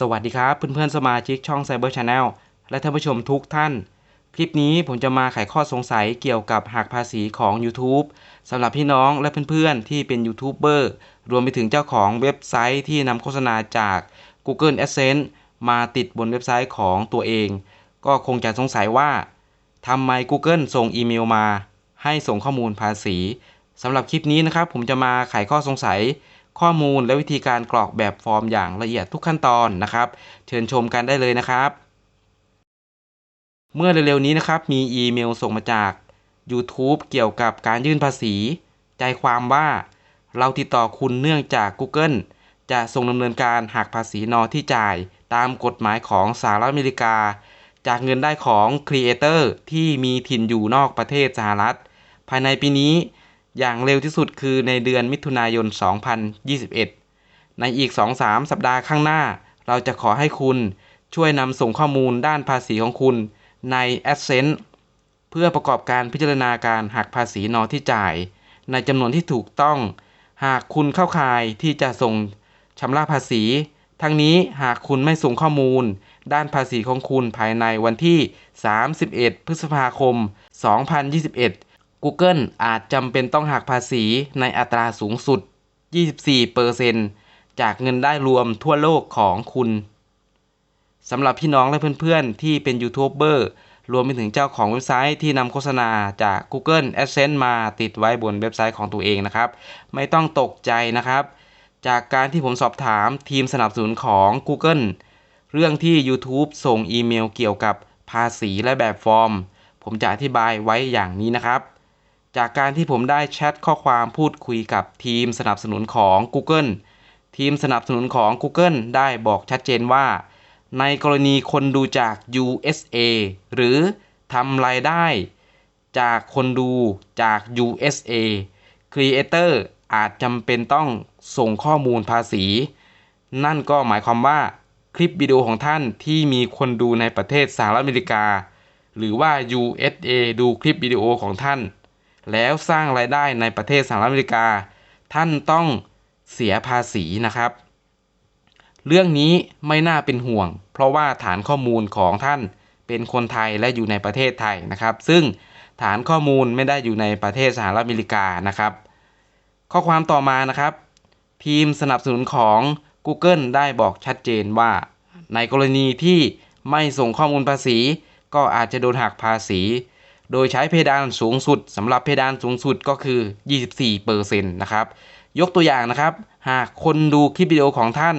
สวัสดีครับเพื่อนๆสมาชิกช่อง Cyber Channel และท่านผู้ชมทุกท่าน คลิปนี้ผมจะมาไขข้อสงสัยเกี่ยวกับหักภาษีของ YouTube สำหรับพี่น้องและเพื่อนๆ ที่เป็นยูทูบเบอร์รวมไปถึงเจ้าของเว็บไซต์ที่นำโฆษณาจาก Google Adsense มาติดบนเว็บไซต์ของตัวเอง ก็คงจะสงสัยว่าทำไม Google ส่งอีเมลมา ให้ส่งข้อมูลภาษีสำหรับคลิปนี้นะครับผมจะมาไขข้อสงสัย ข้อมูลและวิธีการกรอกแบบฟอร์มอย่างละเอียดทุกขั้นตอนนะครับ เชิญชมกันได้เลยนะครับ เมื่อเร็วๆนี้นะครับ มีอีเมลส่งมาจาก YouTube เกี่ยวกับการยื่นภาษี ใจความว่าเราติดต่อคุณเนื่องจาก Google จะส่งดำเนินการหักภาษีนอที่จ่ายตามกฎหมายของสหรัฐอเมริกา จากเงินได้ของ Creator ที่มีถิ่นอยู่นอกประเทศสหรัฐ ภายในปีนี้ อย่างเร็วที่สุดคือในเดือนมิถุนายน 2021 ในอีก 2-3 สัปดาห์ข้างหน้า เราจะขอให้คุณช่วยนำส่งข้อมูลด้านภาษีของคุณใน Adsense เพื่อประกอบการพิจารณาการหักภาษีนอที่จ่าย ในจำนวนที่ถูกต้อง หากคุณเข้าข่ายที่จะส่งชำระภาษี ทั้งนี้หากคุณไม่ส่งข้อมูล ด้านภาษีของคุณภายในวันที่ 31 พฤษภาคม 2021 Google อาจจำเป็นต้องหักภาษีในอัตราสูงสุด 24%จากเงินได้รวมทั่วโลกของคุณสำหรับพี่น้องและเพื่อนๆ ที่เป็นยูทูบเบอร์รวมไปถึงเจ้าของเว็บไซต์ที่นำโฆษณาจาก Google Adsense มาติดไว้บนเว็บไซต์ของตัวเองนะครับ ไม่ต้องตกใจนะครับ จากการที่ผมสอบถามทีมสนับสนุนของ Google เรื่องที่ YouTube ส่งอีเมลเกี่ยวกับภาษีและแบบฟอร์ม ผมจะอธิบายไว้อย่างนี้นะครับ จากการที่ผมได้แชทข้อความพูดคุยกับทีมสนับสนุนของ Google ทีมสนับสนุนของ Google ได้บอกชัดเจนว่า ในกรณีคนดูจาก USA หรือทำรายได้ จากคนดูจาก USA Creator อาจจำเป็นต้องส่งข้อมูลภาษี นั่นก็หมายความว่าคลิปวิดีโอของท่านที่มีคนดูในประเทศสหรัฐอเมริกา หรือว่า USA ดูคลิปวิดีโอของท่าน แล้วสร้างรายได้ในประเทศสหรัฐอเมริกา ท่านต้องเสียภาษีนะครับ เรื่องนี้ไม่น่าเป็นห่วง เพราะว่าฐานข้อมูลของท่านเป็นคนไทยและอยู่ในประเทศไทยนะครับ ซึ่งฐานข้อมูลไม่ได้อยู่ในประเทศสหรัฐอเมริกานะครับ ข้อความต่อมานะครับ ทีมสนับสนุนของ Google ได้บอกชัดเจนว่า ในกรณีที่ไม่ส่งข้อมูลภาษี ก็อาจจะโดนหักภาษี โดยใช้เพดานสูงสุดสำหรับเพดานสูงสุดก็คือ 24%นะครับ ยกตัวอย่างนะครับ หากคนดูคลิปวิดีโอของท่าน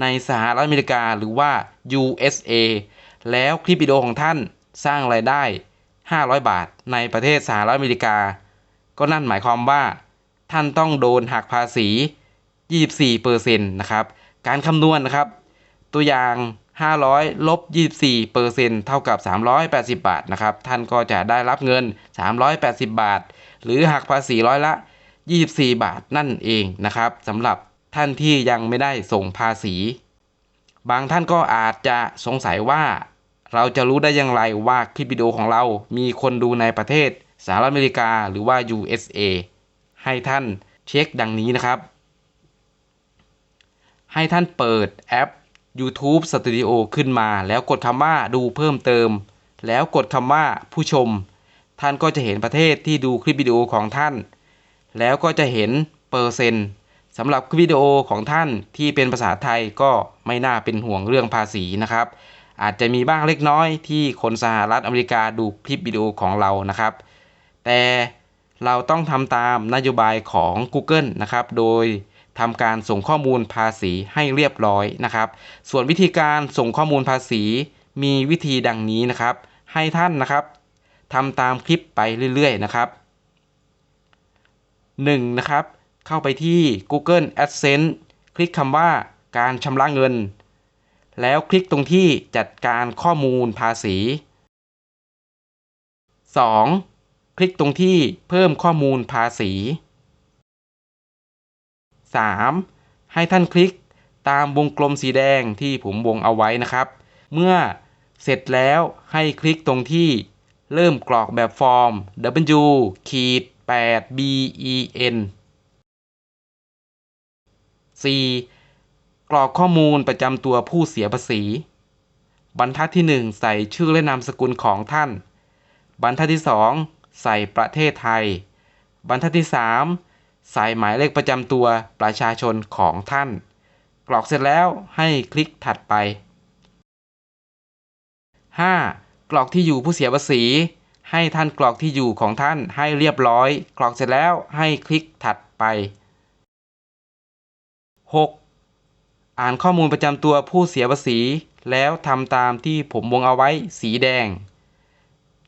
ในสหรัฐอเมริกาหรือว่า USA แล้วคลิปวิดีโอของท่านสร้างรายได้ 500 บาทในประเทศสหรัฐอเมริกา ก็นั่นหมายความว่า ท่านต้องโดนหักภาษี 24%นะครับ การคำนวณนะครับ ตัวอย่าง 500ลบ24%เท่ากับ 380 บาทนะครับ ท่านก็จะได้รับเงิน 380 บาท หรือหักภาษีร้อยละ 24 บาทนั่นเองนะครับสำหรับท่านที่ยังไม่ได้ส่งภาษี บางท่านก็อาจจะสงสัยว่า เราจะรู้ได้อย่างไรว่าคลิปวิดีโอของเรามีคนดูในประเทศสหรัฐอเมริกาหรือว่า USA ให้ท่านเช็คดังนี้นะครับ ให้ท่านเปิดแอป YouTube Studio ขึ้นมา แล้วกดคำว่าดูเพิ่มเติม แล้วกดคำว่าผู้ชม ท่านก็จะเห็นประเทศที่ดูคลิปวิดีโอของท่าน แล้วก็จะเห็นเปอร์เซ็นต์สำหรับคลิปวิดีโอของท่านที่เป็นภาษาไทยก็ไม่น่าเป็นห่วงเรื่องภาษีนะครับ อาจจะมีบ้างเล็กน้อยที่คนสหรัฐอเมริกาดูคลิปวิดีโอของเรานะครับ แต่เราต้องทำตามนโยบายของ Google นะครับ โดย ทำการส่งข้อมูลภาษีให้เรียบร้อยนะครับ ส่วนวิธีการส่งข้อมูลภาษีมีวิธีดังนี้นะครับ ให้ท่านนะครับทำตามคลิปไปเรื่อยๆนะครับ 1. นะครับ เข้าไปที่ Google Adsense คลิกคำว่าการชำระเงิน แล้วคลิกตรงที่จัดการข้อมูลภาษี 2. คลิกตรงที่เพิ่มข้อมูลภาษี 3. ให้ท่านคลิกตามวงกลมสีแดงที่ผมวงเอาไว้นะครับ เมื่อเสร็จแล้วให้คลิกตรงที่เริ่มกรอกแบบฟอร์ม W ขีด8 B E N 4. กรอกข้อมูลประจำตัวผู้เสียภาษี บรรทัดที่ 1 ใส่ชื่อและนามสกุลของท่าน บรรทัดที่ 2 ใส่ประเทศไทย บรรทัดที่ 3 ใส่หมายเลขประจำตัวประชาชนของท่าน กรอกเสร็จแล้วให้คลิกถัดไป 5. กรอกที่อยู่ผู้เสียภาษี ให้ท่านกรอกที่อยู่ของท่านให้เรียบร้อย กรอกเสร็จแล้วให้คลิกถัดไป 6. อ่านข้อมูลประจำตัวผู้เสียภาษี แล้วทำตามที่ผมวงเอาไว้สีแดง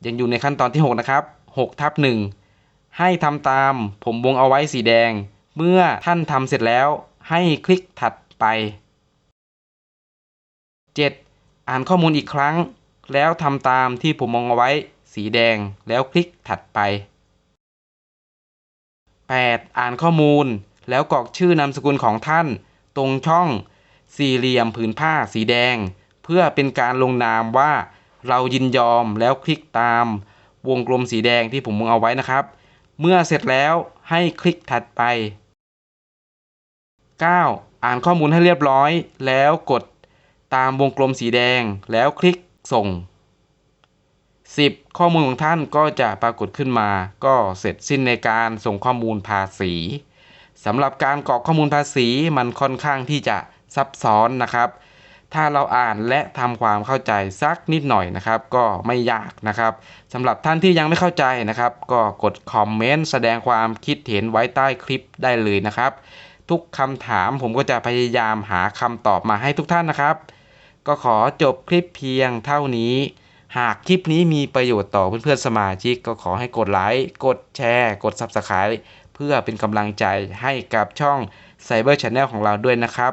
ยังอยู่ในขั้นตอนที่ 6 นะครับ6ทับ1 ให้ทำตามผมวงเอาไว้สีแดง เมื่อท่านทำเสร็จแล้ว ให้คลิกถัดไป 7. อ่านข้อมูลอีกครั้ง แล้วทำตามที่ผมมองเอาไว้สีแดงแล้วคลิกถัดไป 8. อ่านข้อมูล แล้วกรอกชื่อนามสกุลของท่าน ตรงช่อง สี่เหลี่ยมผืนผ้าสีแดง เพื่อเป็นการลงนามว่า เรายินยอมแล้วคลิกตาม วงกลมสีแดงที่ผมมองเอาไว้นะครับ เมื่อเสร็จแล้วให้คลิกถัดไป 9. อ่านข้อมูลให้เรียบร้อย แล้วกดตามวงกลมสีแดงแล้วคลิกส่ง 10. ข้อมูลของท่านก็จะปรากฏขึ้นมา ก็เสร็จสิ้นในการส่งข้อมูลภาษีสำหรับการกรอกข้อมูลภาษีมันค่อนข้างที่จะซับซ้อนนะครับ ถ้าเราอ่านและทำความเข้าใจสักนิดหน่อยนะครับ ก็ไม่ยากนะครับสำหรับท่านที่ยังไม่เข้าใจนะครับ ก็กดคอมเมนต์แสดงความคิดเห็นไว้ใต้คลิปได้เลยนะครับ ทุกคำถามผมก็จะพยายามหาคำตอบมาให้ทุกท่านนะครับ ก็ขอจบคลิปเพียงเท่านี้ หากคลิปนี้มีประโยชน์ต่อเพื่อนๆสมาชิก ก็ขอให้กดไลค์กดแชร์ กด Subscribe เพื่อเป็นกำลังใจให้กับช่อง Cyber Channel ของเราด้วยนะครับ